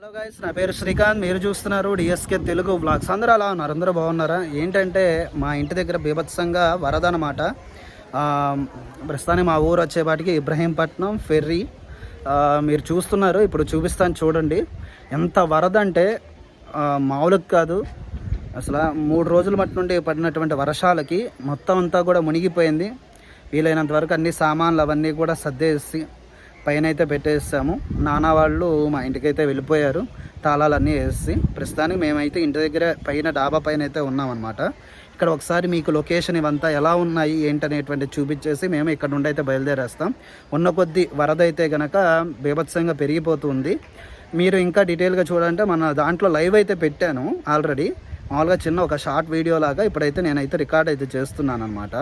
Hello guys నా పేరు శ్రీకాంత్. మీరు చూస్తున్నారు డిఎస్కే తెలుగు బ్లాగ్స్ అందరూ అలా ఉన్నారు? అందరూ బాగున్నారా? ఏంటంటే మా ఇంటి దగ్గర బీభత్సంగా వరద అనమాట ప్రస్తుతానికి మా ఊరు వచ్చేపాటికి ఇబ్రహీంపట్నం ఫెర్రీ. మీరు చూస్తున్నారు. ఇప్పుడు చూపిస్తాను చూడండి. ఎంత వరద అంటే ఆ, మామూలుగా కాదు. అసలు మూడు రోజుల మట్టి నుండి పడినటువంటి వర్షాలకి మొత్తం అంతా కూడా మునిగిపోయింది. వీలైనంత వరకు అన్ని సామాన్లు అవన్నీ కూడా సర్దేసి పైన అయితే పెట్టేసాము నాన్న వాళ్ళు మా ఇంటికైతే వెళ్ళిపోయారు. తాళాలన్నీ వేసి ప్రస్తుతానికి మేమైతే ఇంటి దగ్గర పైన డాబా పైన అయితే ఉన్నామన్నమాట. ఇక్కడ ఒకసారి మీకు లొకేషన్ ఇవంతా ఎలా ఉన్నాయి ఏంటనేటువంటి చూపించేసి మేము ఇక్కడ నుండి అయితే బయలుదేరేస్తాం. ఉన్న కొద్దీ వరద అయితే కనుక బీభత్సంగా పెరిగిపోతుంది. మీరు ఇంకా డీటెయిల్గా చూడాలంటే మన దాంట్లో లైవ్ అయితే పెట్టాను ఆల్రెడీ. మామూలుగా చిన్న ఒక షార్ట్ వీడియో లాగా ఇప్పుడైతే నేనైతే రికార్డ్ అయితే చేస్తున్నాను అనమాట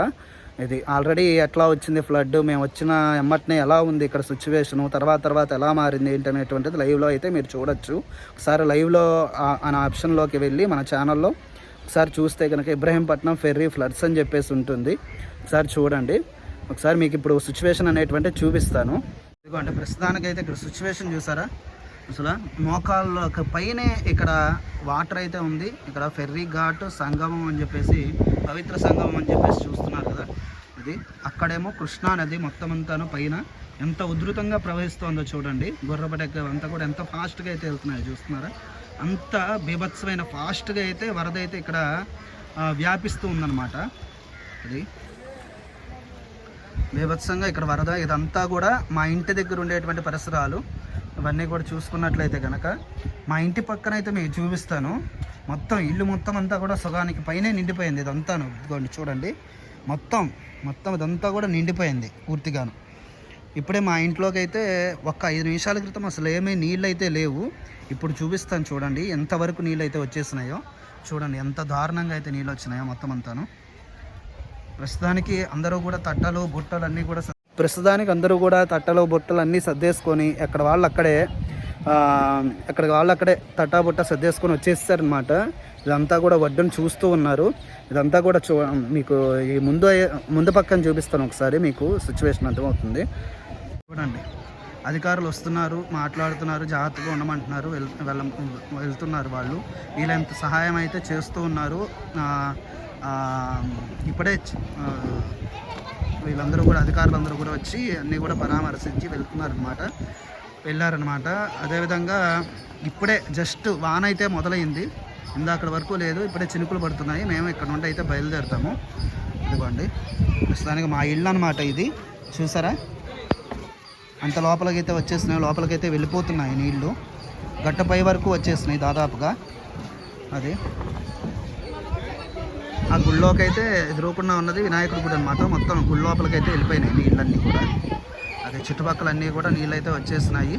ఇది ఆల్రెడీ ఎట్లా వచ్చింది ఫ్లడ్ మేము వచ్చిన ఎమ్మటనే ఎలా ఉంది ఇక్కడ సిచ్యువేషను తర్వాత తర్వాత ఎలా మారింది ఏంటనేటువంటిది లైవ్లో అయితే మీరు చూడొచ్చు. ఒకసారి లైవ్లో అనే ఆప్షన్లోకి వెళ్ళి మన ఛానల్లో ఒకసారి చూస్తే కనుక ఇబ్రహీంపట్నం ఫెర్రీ ఫ్లడ్స్ అని చెప్పేసి ఉంటుంది. ఒకసారి చూడండి. ఒకసారి మీకు ఇప్పుడు సిచ్యువేషన్ అనేటువంటి చూపిస్తాను. ఇదిగోండి ప్రస్తుతానికైతే ఇక్కడ సిచ్యువేషన్ చూసారా? అసలు మోకాళ్ళ పైనే ఇక్కడ వాటర్ అయితే ఉంది. ఇక్కడ ఫెర్రీ ఘాట్ సంగమం అని చెప్పేసి పవిత్ర సంగమం అని చెప్పేసి చూస్తున్నారు కదా. ఇది అక్కడేమో కృష్ణా నది మొత్తం అంతాను పైన ఎంత ఉధృతంగా ప్రవహిస్తోందో చూడండి. గుర్రపటెక్క అంతా కూడా ఎంత ఫాస్ట్గా అయితే వెళ్తున్నాయో చూస్తున్నారా? అంత బీభత్సమైన ఫాస్ట్గా అయితే వరద అయితే ఇక్కడ వ్యాపిస్తూ ఉందన్నమాట. అది బీభత్సంగా ఇక్కడ వరద ఇదంతా కూడా మా ఇంటి దగ్గర ఉండేటువంటి పరిసరాలు. ఇవన్నీ కూడా చూసుకున్నట్లయితే కనుక మా ఇంటి పక్కన అయితే మీకు చూపిస్తాను. మొత్తం ఇల్లు మొత్తం అంతా కూడా సగానికి పైనే నిండిపోయింది ఇదంతాను. ఇదిగోండి చూడండి. మొత్తం మొత్తం ఇదంతా కూడా నిండిపోయింది పూర్తిగాను. ఇప్పుడే మా ఇంట్లోకి అయితే ఒక్క ఐదు నిమిషాల క్రితం అసలు ఏమీ నీళ్ళు అయితే లేవు. ఇప్పుడు చూపిస్తాను చూడండి ఎంతవరకు నీళ్ళు అయితే వచ్చేసినాయో. చూడండి ఎంత దారుణంగా అయితే నీళ్ళు వచ్చినాయో మొత్తం అంతాను. ప్రస్తుతానికి అందరూ కూడా తట్టలు బుట్టలు అన్నీ కూడా ప్రస్తుతానికి అందరూ కూడా తట్టలు బుట్టలు అన్నీ సర్దేసుకొని ఎక్కడ వాళ్ళు అక్కడే ఆ, ఎక్కడ వాళ్ళు అక్కడే తట్టా బుట్ట సర్దేసుకొని వచ్చేసారనమాట ఇదంతా కూడా వడ్డును చూస్తూ ఉన్నారు. ఇదంతా కూడా చూ మీకు ఈ ముందు ముందు పక్కన చూపిస్తాను ఒకసారి మీకు సిచ్యువేషన్ అర్థమవుతుంది. చూడండి. అధికారులు వస్తున్నారు మాట్లాడుతున్నారు జాగ్రత్తగా ఉండమంటున్నారు వెళ్ళ వెళ్తున్నారు వాళ్ళు. వీళ్ళంత సహాయం అయితే చేస్తూ ఉన్నారు. ఇప్పుడే వీళ్ళందరూ కూడా అధికారులందరూ కూడా వచ్చి అన్నీ కూడా పరామర్శించి వెళ్తున్నారనమాట వెళ్ళారనమాట అదేవిధంగా ఇప్పుడే జస్ట్ వాన అయితే మొదలైంది. ఇందాక వరకు లేదు ఇప్పుడే చినుకులు పడుతున్నాయి. మేము ఇక్కడ నుండి అయితే బయలుదేరుతాము. ఇదిగోండి. ప్రస్తుతానికి మా ఇల్లు అనమాట ఇది. చూసారా? అంత లోపలికైతే వచ్చేసినాయి. లోపలికైతే వెళ్ళిపోతున్నాయి నీళ్ళు. గట్టపై వరకు వచ్చేసినాయి దాదాపుగా. అది. ఆ గుళ్ళోకి అయితే ఎదురుకుండా ఉన్నది వినాయకుడి గుడి అనమాట మొత్తం గుడి అయితే వెళ్ళిపోయినాయి నీళ్ళన్నీ కూడా. అదే చుట్టుపక్కల అన్నీ కూడా నీళ్ళు అయితే వచ్చేసినాయి.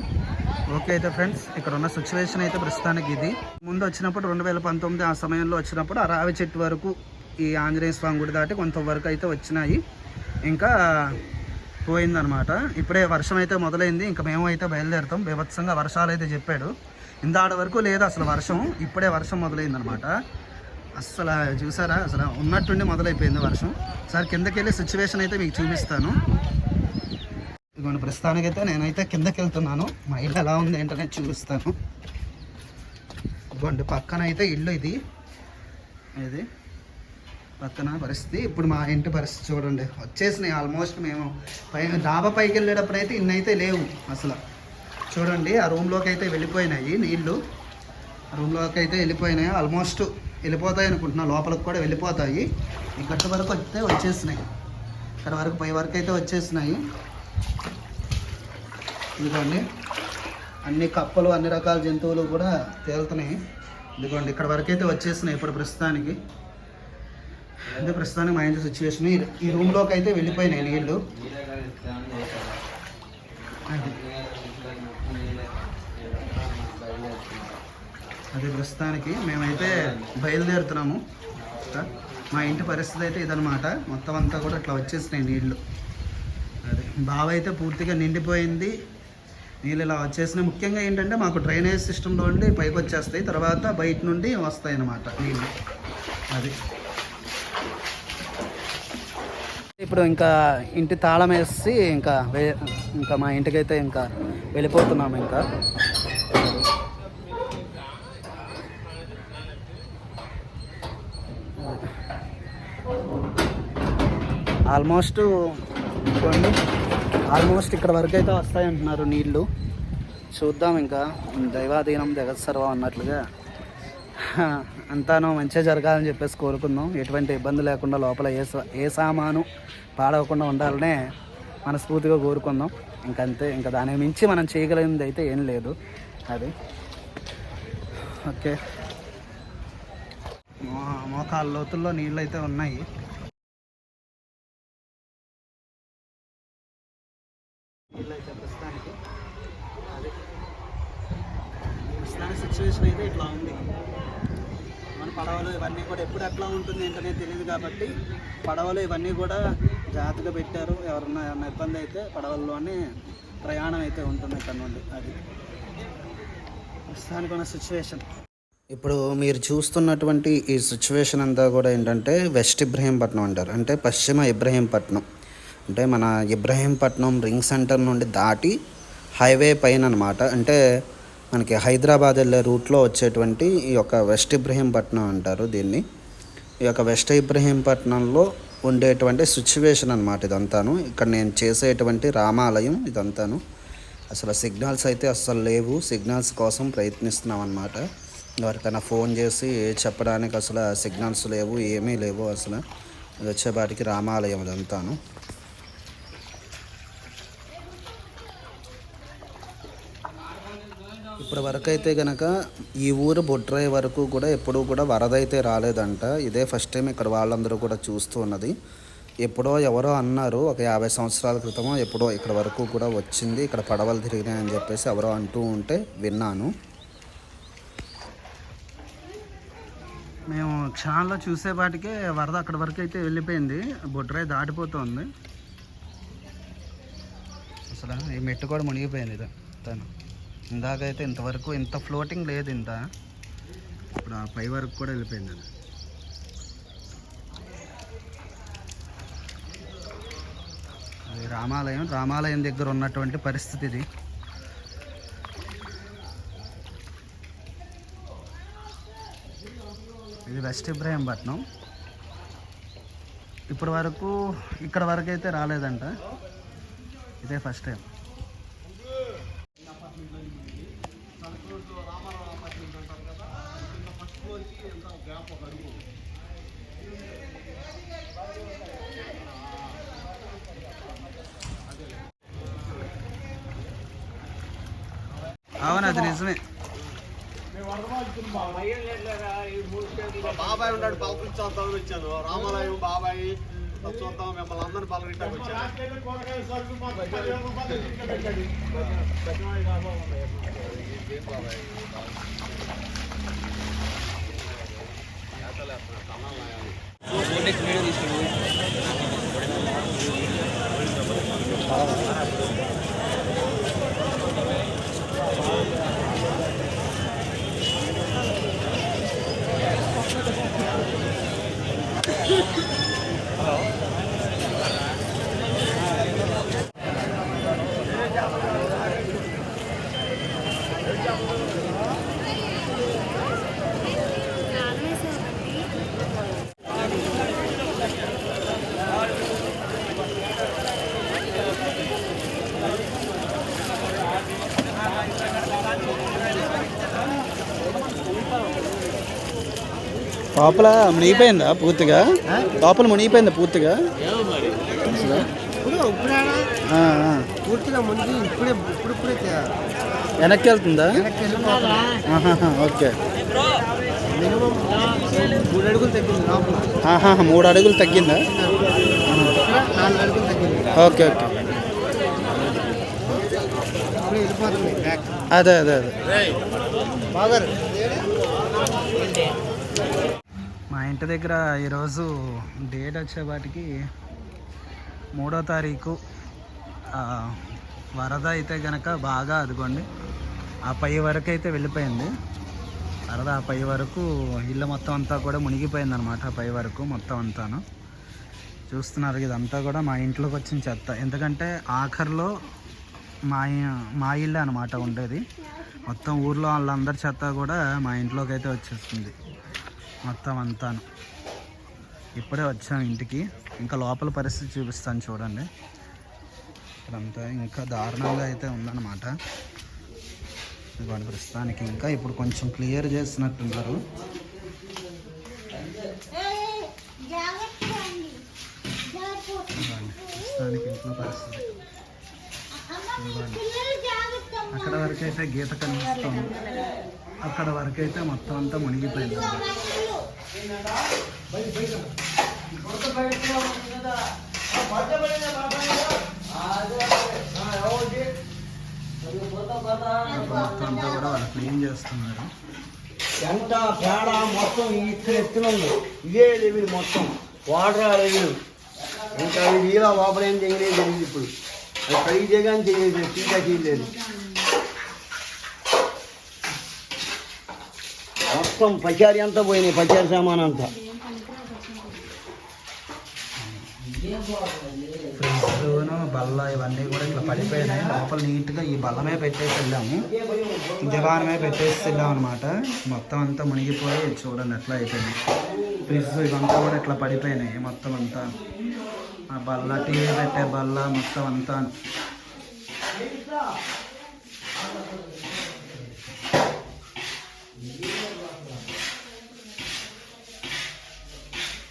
ఓకే అయితే ఫ్రెండ్స్ ఇక్కడ ఉన్న సిచ్యువేషన్ అయితే ప్రస్తుతానికి ఇది. ముందు వచ్చినప్పుడు రెండు వేల పంతొమ్మిది ఆ సమయంలో వచ్చినప్పుడు ఆ రావి చెట్టు వరకు ఈ ఆంజనేయ స్వామి గుడి దాటి కొంతవరకు అయితే వచ్చినాయి. ఇంకా పోయిందనమాట ఇప్పుడే వర్షం అయితే మొదలైంది. ఇంకా మేము అయితే బయలుదేరుతాం. బీభత్సంగా వర్షాలు అయితే చెప్పాడు. ఇందాడ వరకు లేదు అసలు వర్షం. ఇప్పుడే వర్షం మొదలైందనమాట అసలు చూసారా? అసలు ఉన్నట్టుండి మొదలైపోయింది వర్షం. సార్ కిందకి వెళ్ళి సిచ్యువేషన్ అయితే మీకు చూపిస్తాను. ఇదిగోండి ప్రస్తుతానికైతే నేనైతే కిందకి వెళ్తున్నాను మా ఇల్లు ఎలా ఉంది ఏంటనే చూపిస్తాను. ఇదిగోండి పక్కన అయితే ఇల్లు ఇది. ఇది పక్కన పరిస్థితి. ఇప్పుడు మా ఇంటి పరిస్థితి చూడండి. వచ్చేసినాయి ఆల్మోస్ట్ మేము. పై డాబా పైకి వెళ్ళేటప్పుడు అయితే ఇన్నైతే లేవు అసలు. చూడండి ఆ రూమ్లోకి అయితే వెళ్ళిపోయినాయి నీళ్ళు ఆ రూమ్లోకి అయితే వెళ్ళిపోయినాయి ఆల్మోస్ట్ వెళ్ళిపోతాయి అనుకుంటున్నా. లోపలికి కూడా వెళ్ళిపోతాయి. ఈ గట్టు వరకు అయితే వచ్చేసినాయి. ఇక్కడ వరకు పై వరకు అయితే వచ్చేసినాయి. ఇదిగోండి. అన్ని కప్పలు అన్ని రకాల జంతువులు కూడా తేలుతున్నాయి. ఇదిగోండి ఇక్కడ వరకు అయితే వచ్చేసినాయి ఇప్పుడు ప్రస్తుతానికి. అంటే ప్రస్తుతానికి మా ఇంటి సిచ్యువేషన్ ఈ రూమ్లోకి అయితే వెళ్ళిపోయినాయి నీళ్ళు అది. అది ప్రస్తుతానికి మేమైతే బయలుదేరుతున్నాము. మా ఇంటి పరిస్థితి అయితే ఇదనమాట మొత్తం అంతా కూడా అట్లా వచ్చేసినాయి నీళ్ళు అది బావ అయితే పూర్తిగా నిండిపోయింది. నీళ్ళు ఇలా వచ్చేసినాయి. ముఖ్యంగా ఏంటంటే మాకు డ్రైనేజ్ సిస్టంలో ఉండి పైకి వచ్చేస్తాయి. తర్వాత బయట నుండి వస్తాయి అన్నమాట నీళ్ళు అది. ఇప్పుడు ఇంకా ఇంటి తాళం వేసి ఇంకా ఇంకా మా ఇంటికైతే ఇంకా వెళ్ళిపోతున్నాము ఇంకా. ఆల్మోస్ట్ చూడండి ఆల్మోస్ట్ ఇక్కడ వరకు అయితే వస్తాయంటున్నారు నీళ్ళు. చూద్దాం ఇంకా. దైవాధీనం జగత్సర్వం అన్నట్లుగా. అంతానో మంచిగా జరగాలని చెప్పేసి కోరుకుందాం. ఎటువంటి ఇబ్బంది లేకుండా లోపల ఏ సా- ఏ సామాను పాడవకుండా ఉండాలనే మనస్ఫూర్తిగా కోరుకుందాం. ఇంకంతే ఇంకా దాని మించి మనం చేయగలిగింది అయితే ఏం లేదు. అది. ఓకే. మోకాళ్ళ లోతుల్లో నీళ్ళు అయితే ఉన్నాయి. నీళ్ళు అయితే ప్రస్తుతానికి. అదే. ప్రస్తుతానికి సిచ్యువేషన్ అయితే ఇట్లా ఉంది. మన పడవలు ఇవన్నీ కూడా ఎప్పుడు ఎట్లా ఉంటుంది ఏంటనే తెలియదు కాబట్టి పడవలు ఇవన్నీ కూడా జాగ్రత్తగా పెట్టారు. ఎవరన్నా ఏమన్నా ఇబ్బంది అయితే పడవల్లోనే ప్రయాణం అయితే ఉంటుంది ఇక్కడ నుండి అది. ప్రస్తుతానికి ఉన్న సిచ్యువేషన్ ఇప్పుడు మీరు చూస్తున్నటువంటి ఈ సిచ్యువేషన్ అంతా కూడా ఏంటంటే వెస్ట్ ఇబ్రహీంపట్నం అంటారు. అంటే పశ్చిమ ఇబ్రహీంపట్నం. అంటే మన ఇబ్రహీంపట్నం రింగ్ సెంటర్ నుండి దాటి హైవే పైన అనమాట అంటే మనకి హైదరాబాద్ వెళ్ళే రూట్లో వచ్చేటువంటి ఈ యొక్క వెస్ట్ ఇబ్రహీంపట్నం అంటారు దీన్ని. ఈ యొక్క వెస్ట్ ఇబ్రహీంపట్నంలో ఉండేటువంటి సిచ్యువేషన్ అనమాట ఇదంతాను. ఇక్కడ నేను చేసేటువంటి రామాలయం ఇదంతాను. అసలు సిగ్నల్స్ అయితే అస్సలు లేవు. సిగ్నల్స్ కోసం ప్రయత్నిస్తున్నాం అనమాట ఎవరికైనా ఫోన్ చేసి చెప్పడానికి అసలు సిగ్నల్స్ లేవు ఏమీ లేవు అసలు. వచ్చేపాటికి రామాలయం ఇదంతాను ఇప్పటి వరకు అయితే కనుక ఈ ఊరు బొడ్రాయి వరకు కూడా ఎప్పుడూ కూడా వరద అయితే రాలేదంట. ఇదే ఫస్ట్ టైం ఇక్కడ వాళ్ళందరూ కూడా చూస్తూ ఉన్నది. ఎప్పుడో ఎవరో అన్నారు ఒక యాభై సంవత్సరాల క్రితమో ఎప్పుడో ఇక్కడ వరకు కూడా వచ్చింది ఇక్కడ పడవలు తిరిగినాయని చెప్పేసి ఎవరో అంటూ ఉంటే విన్నాను. మేము క్షణాల్లో చూసేపాటికే వరద అక్కడ వరకు అయితే వెళ్ళిపోయింది. బొడ్రాయి దాటిపోతుంది. అసలు ఈ మెట్టు కూడా మునిగిపోయింది ఇది. తను ఇందాకైతే ఇంతవరకు ఇంత ఫ్లోటింగ్ లేదు ఇంత. ఇప్పుడు ఆ పై వరకు కూడా వెళ్ళిపోయింది అది. అది రామాలయం. రామాలయం దగ్గర ఉన్నటువంటి పరిస్థితి ఇది. ఇది వెస్ట్ ఇబ్రాహీంపట్నం. ఇప్పటి వరకు ఇక్కడ వరకు అయితే రాలేదంట. ఇదే ఫస్ట్ టైం అవును అది నిజమే. బాబాయ్ ఉన్నాడు పలకరించి చూద్దామని వచ్చాను. రామాలయం బాబాయ్ చూద్దాం మిమ్మల్ని అందరిని పలకరించడానికి వచ్చాను. తీసుకున్నాను. లోపల మునిగిపోయిందా పూర్తిగా? లోపల మునిగిపోయిందా పూర్తిగా? పూర్తిగా మునిగి ఇప్పుడే వెనక్కి వెళ్తుందా ఓకే మూడు అడుగులు తగ్గిందా? Okay okay. అదే అదే అదే. బాగా ఇంటి దగ్గర ఈరోజు డేట్ వచ్చేపాటికి మూడో తారీఖు. వరద అయితే గనక బాగా అదిగోండి. ఆ పై వరకు అయితే వెళ్ళిపోయింది. వరద ఆ పై వరకు ఇల్లు మొత్తం అంతా కూడా మునిగిపోయింది అనమాట ఆ పై వరకు మొత్తం అంతాను. చూస్తున్నారు ఇదంతా కూడా మా ఇంట్లోకి వచ్చిన చెత్త. ఎందుకంటే ఆఖరిలో మా మా ఇల్లు అనమాట ఉండేది. మొత్తం ఊర్లో వాళ్ళందరి చెత్త కూడా మా ఇంట్లోకి అయితే వచ్చేస్తుంది మొత్తం అంతాను. ఇప్పుడే వచ్చాం ఇంటికి. ఇంకా లోపల పరిస్థితి చూపిస్తాను చూడండి. ఇక్కడంతా ఇంకా దారుణంగా అయితే ఉందన్నమాట. ఇదిగోండి ప్రస్తుతానికి ఇంకా ఇప్పుడు కొంచెం క్లియర్ చేసినట్టున్నారు. ప్రస్తుతానికి ఇంట్లో పరిస్థితి. అక్కడ వరకైతే గీత కనిపిస్తుంది. అక్కడ వరకైతే మొత్తం అంతా మునిగిపోయింది అంతా కూడా వాళ్ళు క్లీన్ చేస్తున్నారు. ఎంత పేడ మొత్తం ఇక్కడ ఎత్తున ఉంది. ఇదే లెవెల్ మొత్తం. వాటర్ లెవెల్ ఇంకా ఇది ఇలా లోపల ఏం చేయలేదు ఇప్పుడు. అది ట్రై చేయగానే చేయలేదు తీగా చేయలేదు మొత్తం పచారి అంతా పోయినాయి పచారి సామాన్ అంతా. ఫ్రిడ్జ్లోను బల్ల ఇవన్నీ కూడా ఇట్లా పడిపోయినాయి. లోపల నీట్గా ఈ బల్లమే పెట్టేసి వెళ్ళాము. దివానమే పెట్టేసి వెళ్ళాం అనమాట మొత్తం అంతా మునిగిపోయి చూడండి ఎట్లా అయిపోయింది. ఫ్రిడ్జ్ ఇవంతా కూడా ఇట్లా పడిపోయినాయి మొత్తం అంతా. ఆ బల్ల టీవీ పెట్టే బల్ల మొత్తం అంతా.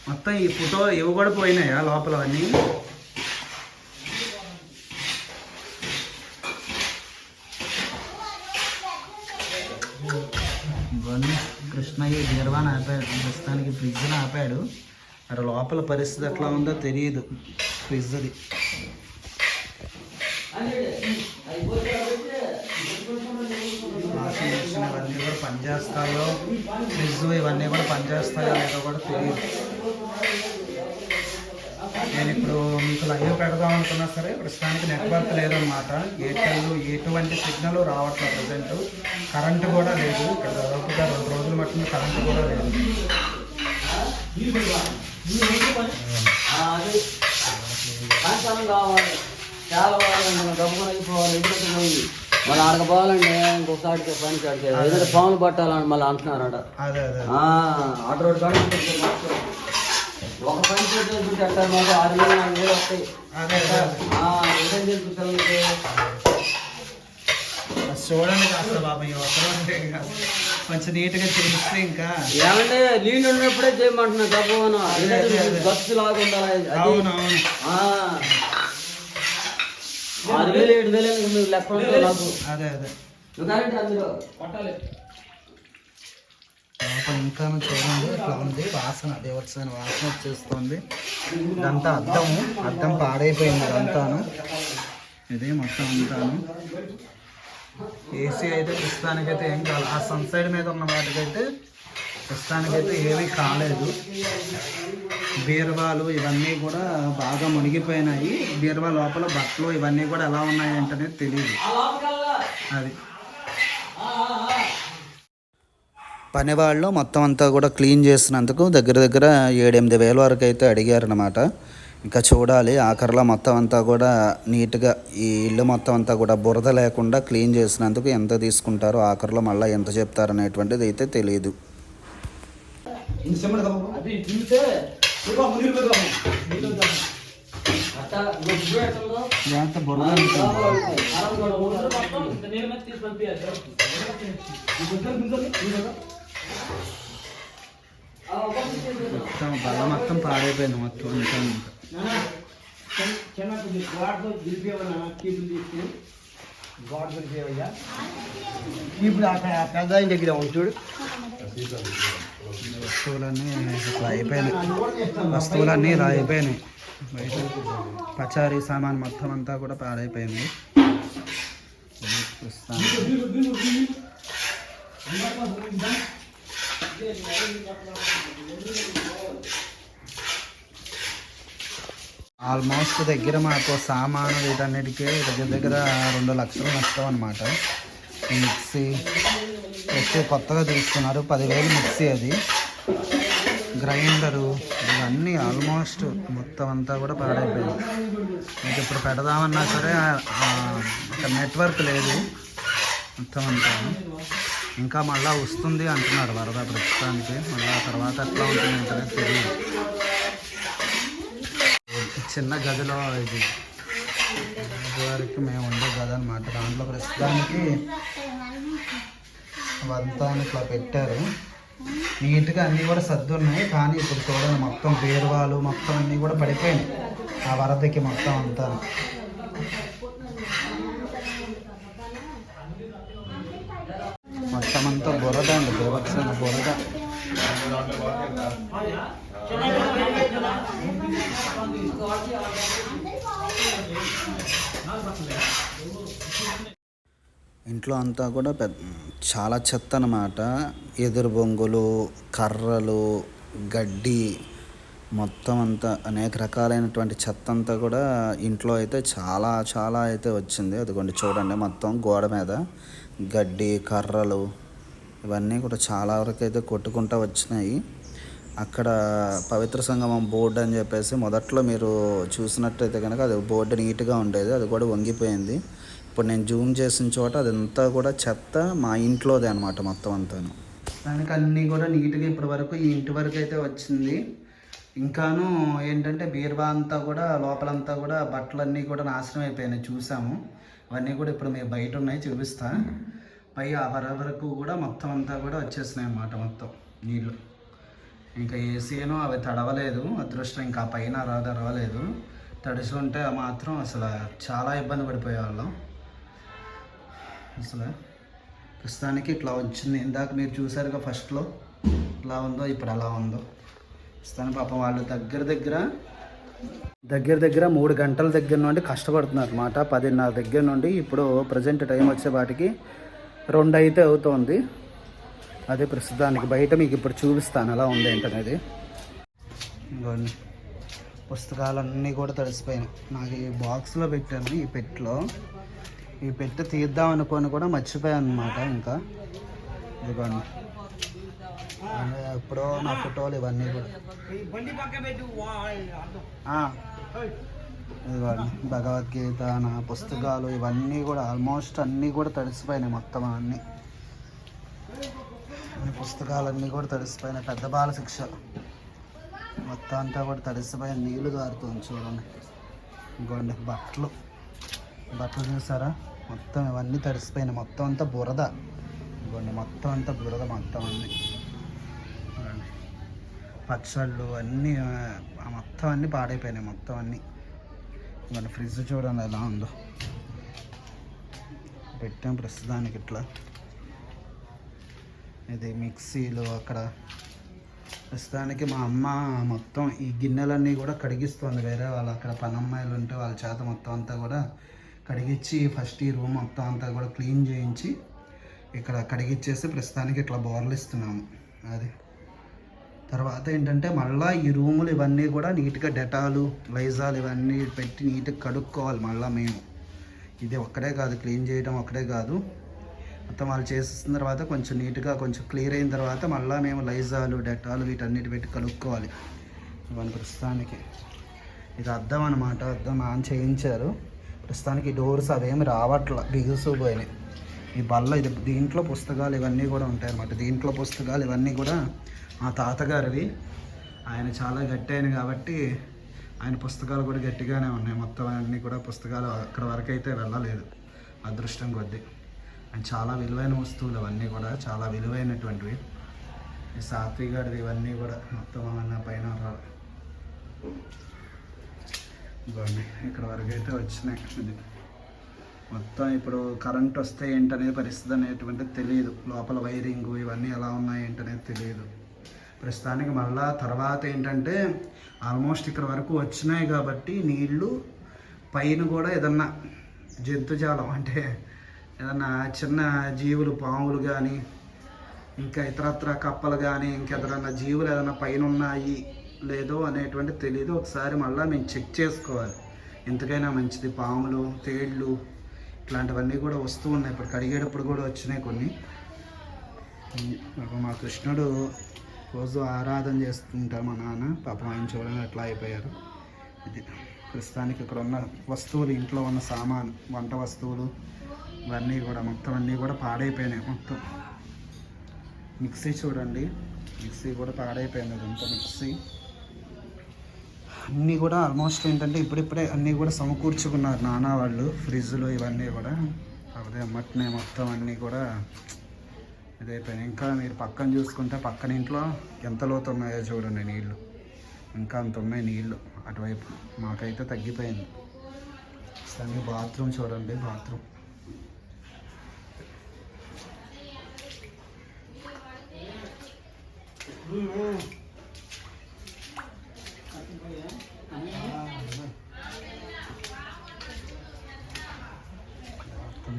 మొత్తం ఈ ఫోటో ఇవి కూడా పోయినాయా లోపల అన్నీ కృష్ణయ్య నిర్వాణ ఆపాడు. ప్రస్తుతానికి ఫ్రిడ్జ్ని ఆపాడు. మరి లోపల పరిస్థితి ఎట్లా ఉందో తెలియదు ఫ్రిడ్జ్ది. వాషింగ్ మిషన్ ఇవన్నీ కూడా పనిచేస్తాయో? ఫ్రిడ్జ్ ఇవన్నీ కూడా పనిచేస్తాయో లేదో కూడా తెలియదు నేను ఇప్పుడు మీకు లైవ్ పెడదాం అనుకున్నా సరే ప్రస్తుతానికి నెట్వర్క్ లేదన్నమాట. ఎయిర్టెల్ ఎటువంటి సిగ్నల్ రావట్లేదు ప్రజెంట్ కరెంటు కూడా లేదు. ఇక్కడ దాదాపుగా రెండు రోజుల మట్టుకు కరెంటు కూడా లేదు. చాలా వాళ్ళు మనం అయిపోవాలి పోయింది మళ్ళీ ఆడక పోవాలండి ఇంకొకసారి పని కాడికి ఏదైనా పాములు పట్టాలని మళ్ళీ అంటున్నారట అదే అదే ఆటో ఒక పని చేసేది అంటారు మాకు ఆరు వేలు నాలుగు వేలు వస్తాయి. పిల్లలకి అది. చూడండి కాస్త బాబా ఈ ఒక్కరు ఉంటే ఇంకా కొంచెం నీట్గా చేస్తే ఇంకా. ఏమంటే నీళ్ళు ఉన్నప్పుడే చేయమంటున్నా డబ్బు బస్సు లాగా ఉండాలి? ఆ. ఆరు వేలు ఏడు వేలు లెక్క అదే అదే. అందులో. పట్టాలి లోపల ఇంకా చూడండి ఇట్లా ఉంది. వాసన దేవత్సైన వాసన వచ్చేస్తుంది. ఇదంతా అద్దము. అద్దం పాడైపోయింది అదంతాను. ఇదే మొత్తం అంతాను. ఏసీ అయితే ప్రస్తుతానికైతే ఏం కాదు ఆ సన్ సైడ్ మీద ఉన్న వాటికైతే ప్రస్తుతానికైతే ఏమీ కాలేదు. బీరువాలు ఇవన్నీ కూడా బాగా మునిగిపోయినాయి. బీరువా లోపల బట్టలు ఇవన్నీ కూడా ఎలా ఉన్నాయి అనేది తెలియదు అది. పనివాళ్ళు మొత్తం అంతా కూడా క్లీన్ చేసినందుకు దగ్గర దగ్గర ఏడెనిమిది వేల వరకు అయితే అడిగారనమాట ఇంకా చూడాలి ఆఖరిలో మొత్తం అంతా కూడా నీట్గా ఈ ఇల్లు మొత్తం అంతా కూడా బురద లేకుండా క్లీన్ చేసినందుకు ఎంత తీసుకుంటారో ఆఖరిలో మళ్ళీ ఎంత చెప్తారు అనేటువంటిది అయితే తెలియదు బురద మొత్తం బల్ల మొత్తం పాడైపోయింది మొత్తం ఇంకా. ఇప్పుడు అక్కడ పెద్ద ఆయన దగ్గర ఉంది చూడు. వస్తువులన్నీ ఇట్లా అయిపోయినాయి. వస్తువులన్నీ ఇలా అయిపోయినాయి బయట పచారీ సామాన్ మొత్తం అంతా కూడా పాడైపోయింది. ప్రస్తుతానికి ఆల్మోస్ట్ దగ్గర మాకు సామాను వీటన్నిటికీ దగ్గర దగ్గర రెండు లక్షలు నష్టం అనమాట మిక్సీ ఎక్కువ కొత్తగా తీసుకున్నారు. పదివేలు మిక్సీ అది. గ్రైండరు ఇవన్నీ ఆల్మోస్ట్ మొత్తం అంతా కూడా పాడైపోయింది. మీకు ఇప్పుడు పెడదామన్నా సరే నెట్వర్క్ లేదు. మొత్తం అంతా. ఇంకా మళ్ళీ వస్తుంది అంటున్నారు వరద ప్రస్తుతానికి. మళ్ళీ ఆ తర్వాత ఎట్లా ఉంటుంది అంటే తెలియదు. చిన్న గదిలో ఇది. వరకు మేము ఉండే గది అనమాట దాంట్లో ప్రస్తుతానికి అవంతా ఇట్లా పెట్టారు. నీట్గా అన్నీ కూడా సర్దున్నాయి కానీ ఇప్పుడు చూడండి మొత్తం బీరువాలు మొత్తం అన్నీ కూడా పడిపోయినాయి. ఆ వరదకి మొత్తం అంతా. బురద అండి బురద ఇంట్లో అంతా కూడా పెద్ద చాలా చెత్త అన్నమాట. ఎదురు బొంగులు కర్రలు గడ్డి మొత్తం అంతా అనేక రకాలైనటువంటి చెత్త అంతా కూడా ఇంట్లో అయితే చాలా చాలా అయితే వచ్చింది. అదిగోండి చూడండి మొత్తం గోడ మీద. గడ్డి కర్రలు ఇవన్నీ కూడా చాలా వరకు అయితే కొట్టుకుంటూ వచ్చినాయి. అక్కడ పవిత్ర సంగమం బోర్డు అని చెప్పేసి మొదట్లో మీరు చూసినట్టయితే కనుక అది బోర్డు నీట్గా ఉండేది అది కూడా వంగిపోయింది. ఇప్పుడు నేను జూమ్ చేసిన చోట అదంతా కూడా చెత్త మా ఇంట్లోదే అనమాట మొత్తం అంతాను. దానికి అన్నీ కూడా నీట్గా ఇప్పటి వరకు ఈ ఇంటి వరకు అయితే వచ్చింది. ఇంకాను ఏంటంటే బీరువా అంతా కూడా లోపలంతా కూడా బట్టలన్నీ కూడా నాశనం అయిపోయినాయి చూసాము. అవన్నీ కూడా ఇప్పుడు మేము బయట ఉన్నాయి చూపిస్తాను పై అర వరకు కూడా మొత్తం అంతా కూడా వచ్చేసినాయి అన్నమాట మొత్తం నీళ్ళు ఇంకా ఏసీను అవి తడవలేదు అదృష్టం ఇంకా ఆ పైన రా తడవలేదు తడిసి ఉంటే మాత్రం అసలు చాలా ఇబ్బంది పడిపోయేవాళ్ళం. అసలు ప్రస్తుతానికి ఇట్లా వచ్చింది. ఇందాక మీరు చూసారుగా ఫస్ట్లో ఇలా ఉందో ఇప్పుడు అలా ఉందో. ప్రస్తుతానికి పాపం వాళ్ళు దగ్గర దగ్గర దగ్గర దగ్గర మూడు గంటల దగ్గర నుండి కష్టపడుతున్నారు అనమాట పదిన్నర దగ్గర నుండి ఇప్పుడు ప్రజెంట్ టైం వచ్చే వాటికి రెండు అయితే అవుతోంది. అదే ప్రస్తుతానికి బయట మీకు ఇప్పుడు చూపిస్తాను ఎలా ఉంది ఏంటనేది. పుస్తకాలన్నీ కూడా తడిసిపోయినాయి. నాకు ఈ బాక్స్లో పెట్టాను ఈ పెట్టిలో. ఈ పెట్టి తీద్దాం అనుకొని కూడా మర్చిపోయాను అనమాట ఇంకా. ఇదిగోండి. ఎప్పుడో నా ఫోటోలు ఇవన్నీ కూడా. భగవద్గీత నా పుస్తకాలు ఇవన్నీ కూడా ఆల్మోస్ట్ అన్నీ కూడా తడిసిపోయినాయి మొత్తం అన్నీ. పుస్తకాలన్నీ కూడా తడిసిపోయినాయి పెద్ద బాల శిక్ష మొత్తం అంతా కూడా తడిసిపోయి నీళ్ళు కారుతుంది చూడండి. ఇంకోండి బట్టలు. బట్టలు చూసారా? మొత్తం ఇవన్నీ తడిసిపోయినాయి మొత్తం అంతా బురద. ఇంకోండి మొత్తం అంతా బురద మొత్తం అన్నీ. పచ్చళ్ళు అన్నీ మొత్తం అన్నీ పాడైపోయినాయి మొత్తం అన్నీ. మన ఫ్రిడ్జ్ చూడండి ఎలా ఉందో. పెట్టాం ప్రస్తుతానికి ఇట్లా. ఇది మిక్సీలు అక్కడ. ప్రస్తుతానికి మా అమ్మ మొత్తం ఈ గిన్నెలన్నీ కూడా కడిగిస్తుంది. వేరే వాళ్ళు అక్కడ పనమ్మాయిలు ఉంటే వాళ్ళ చేత మొత్తం అంతా కూడా కడిగించి ఫస్ట్ ఈ రూమ్ మొత్తం అంతా కూడా క్లీన్ చేయించి ఇక్కడ కడిగిచ్చేసి ప్రస్తుతానికి ఇట్లా బోర్లు ఇస్తున్నాము. అది. తర్వాత ఏంటంటే మళ్ళీ ఈ రూములు ఇవన్నీ కూడా నీట్గా డెటాలు లైజాలు ఇవన్నీ పెట్టి నీట్గా కడుక్కోవాలి మళ్ళీ మేము. ఇది ఒక్కడే కాదు క్లీన్ చేయడం ఒక్కడే కాదు. మొత్తం వాళ్ళు చేసిన తర్వాత కొంచెం నీట్గా కొంచెం క్లియర్ అయిన తర్వాత మళ్ళీ మేము లైజాలు డెటాలు వీటన్నిటి పెట్టి కడుక్కోవాలి. ఇవన్నీ ప్రస్తుతానికి. ఇది అద్దం అనమాట అద్దం ఆన్ చేయించారు. ప్రస్తుతానికి డోర్స్ అవేమి రావట్ల బిగుసుపోయినాయి ఈ బల్ల ఇది దీంట్లో పుస్తకాలు ఇవన్నీ కూడా ఉంటాయి అన్నమాట దీంట్లో పుస్తకాలు ఇవన్నీ కూడా మా తాతగారివి. ఆయన చాలా గట్టి అయిన కాబట్టి ఆయన పుస్తకాలు కూడా గట్టిగానే ఉన్నాయి. మొత్తం అన్నీ కూడా పుస్తకాలు అక్కడ వరకు అయితే వెళ్ళలేదు. అదృష్టం కొద్దీ. అండ్ చాలా విలువైన వస్తువులు అవన్నీ కూడా చాలా విలువైనటువంటివి. ఈ సాత్వి గారిది ఇవన్నీ కూడా మొత్తం అవన్నీ పైన రా- ఇక్కడ వరకు అయితే వచ్చినాయి. ఇది మొత్తం ఇప్పుడు కరెంట్ వస్తే ఏంటనేది పరిస్థితి అనేటువంటిది తెలియదు లోపల వైరింగ్ ఇవన్నీ ఎలా ఉన్నాయి ఏంటనేది తెలియదు ప్రస్తుతానికి మళ్ళా తర్వాత ఏంటంటే ఆల్మోస్ట్ ఇక్కడ వరకు వచ్చినాయి కాబట్టి నీళ్ళు పైన కూడా ఏదన్నా జంతుజాలం అంటే ఏదన్నా చిన్న జీవులు పాములు కానీ ఇంకా ఇతరత్ర కప్పలు కానీ ఇంకెదరన్నా జీవులు ఏదైనా పైన ఉన్నాయి లేదో అనేటువంటి తెలియదు ఒకసారి మళ్ళీ మేము చెక్ చేసుకోవాలి. ఎంతకైనా మంచిది? పాములు తేళ్ళు ఇట్లాంటివన్నీ కూడా వస్తూ ఉన్నాయి. ఇప్పుడు కడిగేటప్పుడు కూడా వచ్చినాయి కొన్ని. మా కృష్ణుడు రోజు ఆరాధన చేస్తుంటారు మా నాన్న. పాపం ఆయన అట్లా అయిపోయారు. ఇది ప్రస్తుతానికి ఇక్కడ ఉన్న వస్తువులు ఇంట్లో ఉన్న సామాను వంట వస్తువులు ఇవన్నీ కూడా మొత్తం అన్నీ కూడా పాడైపోయినాయి మొత్తం. మిక్సీ చూడండి. మిక్సీ కూడా పాడైపోయింది. అదంతా మిక్సీ. అన్నీ కూడా ఆల్మోస్ట్ ఏంటంటే ఇప్పుడిప్పుడే అన్నీ కూడా సమకూర్చుకున్నారు నాన్న వాళ్ళు ఫ్రిడ్జ్లు ఇవన్నీ కూడా. అదే మట్నే మొత్తం అన్నీ కూడా ఇదైపోయింది. ఇంకా మీరు పక్కన చూసుకుంటే పక్కన ఇంట్లో ఎంత లోతు ఉన్నాయో చూడండి నీళ్ళు ఇంకా అంత ఉన్నాయి నీళ్ళు అటువైపు మాకైతే తగ్గిపోయింది. సరే బాత్రూమ్ చూడండి బాత్రూమ్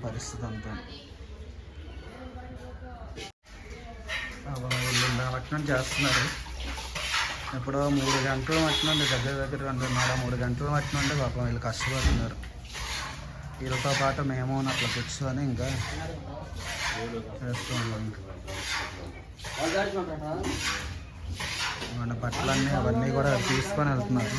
పరిస్థితి అంతా. మట్టనం చేస్తున్నారు. ఇప్పుడు మూడు గంటలు మట్టినండి దగ్గర దగ్గర రెండున్నర మూడు గంటలు మట్టినండి పాపం వీళ్ళు కష్టపడుతున్నారు. వీళ్ళతో పాటు మేము అట్లా కూర్చొని ఇంకా చేస్తున్నాం ఇంకా మన బట్టలన్నీ అవన్నీ కూడా తీసుకొని వెళ్తున్నారు.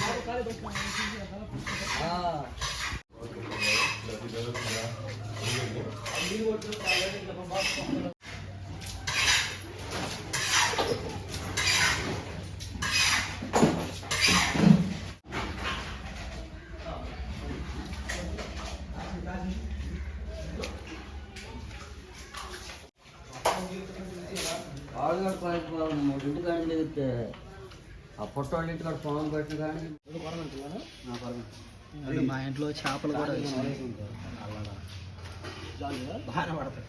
ఆ పొట్టోళ్ళ ఇంటి పొలం పెట్టిన కానీ మా ఇంట్లో చేపలు కూడా. బాగానే పడతాయి.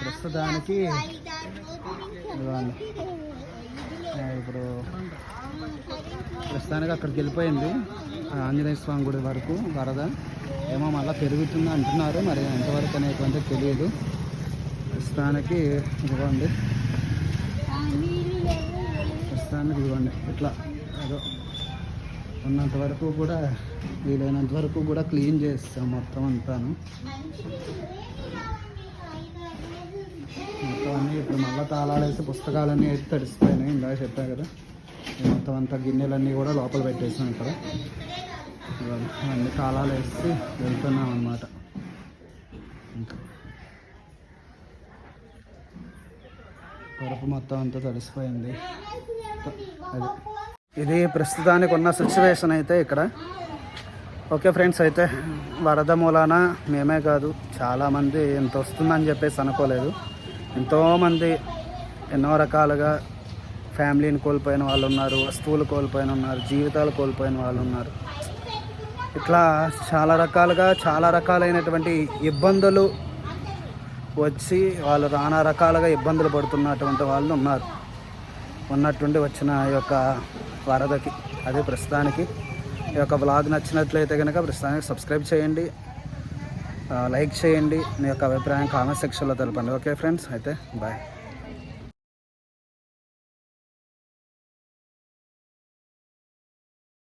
ప్రస్తుతానికి ఇప్పుడు ప్రస్తుతానికి అక్కడికి వెళ్ళిపోయింది. ఆంజనేయ స్వామి గుడి వరకు వరద. ఏమో మళ్ళీ పెరుగుతుంది అంటున్నారు మరి ఎంతవరకు అనేటువంటి తెలియదు. ప్రస్తుతానికి ఇదిగోండి. ప్రస్తుతానికి ఇదిగోండి. ఇట్లా ఏదో ఉన్నంత వరకు కూడా వీలైనంత వరకు కూడా క్లీన్ చేస్తాం మొత్తం అంతాను. మొత్తం అన్నీ ఇప్పుడు మళ్ళీ తాళాలు వేసి పుస్తకాలన్నీ అయితే తడిసిపోయినాయి ఇందాక చెప్పా కదా. ఈ మొత్తం అంతా గిన్నెలన్నీ కూడా లోపల పెట్టేసాం ఇక్కడ. అన్ని తాళాలు వేసి వెళ్తున్నాం అన్నమాట. ఇంకా. పరుపు మొత్తం అంతా తడిసిపోయింది. అది. ఇది ప్రస్తుతానికి ఉన్న సిచ్యువేషన్ అయితే ఇక్కడ. ఓకే ఫ్రెండ్స్ అయితే వరద మూలాన మేమే కాదు చాలామంది ఎంత వస్తుందని చెప్పేసి అనుకోలేదు. ఎంతోమంది ఎన్నో రకాలుగా ఫ్యామిలీని కోల్పోయిన వాళ్ళు ఉన్నారు వస్తువులు కోల్పోయిన ఉన్నారు జీవితాలు కోల్పోయిన వాళ్ళు ఉన్నారు ఇట్లా చాలా రకాలుగా చాలా రకాలైనటువంటి ఇబ్బందులు వచ్చి వాళ్ళు నానా రకాలుగా ఇబ్బందులు పడుతున్నటువంటి వాళ్ళు ఉన్నారు. ఉన్నట్టుండి వచ్చిన ఈ యొక్క వరదకి అదే ప్రస్తుతానికి. ఈ యొక్క బ్లాగ్ నచ్చినట్లయితే కనుక ప్రస్తుతానికి సబ్స్క్రైబ్ చేయండి. లైక్ చేయండి మీ యొక్క అభిప్రాయం కామెంట్ సెక్షన్లో తెలపండి. ఓకే ఫ్రెండ్స్ అయితే బాయ్.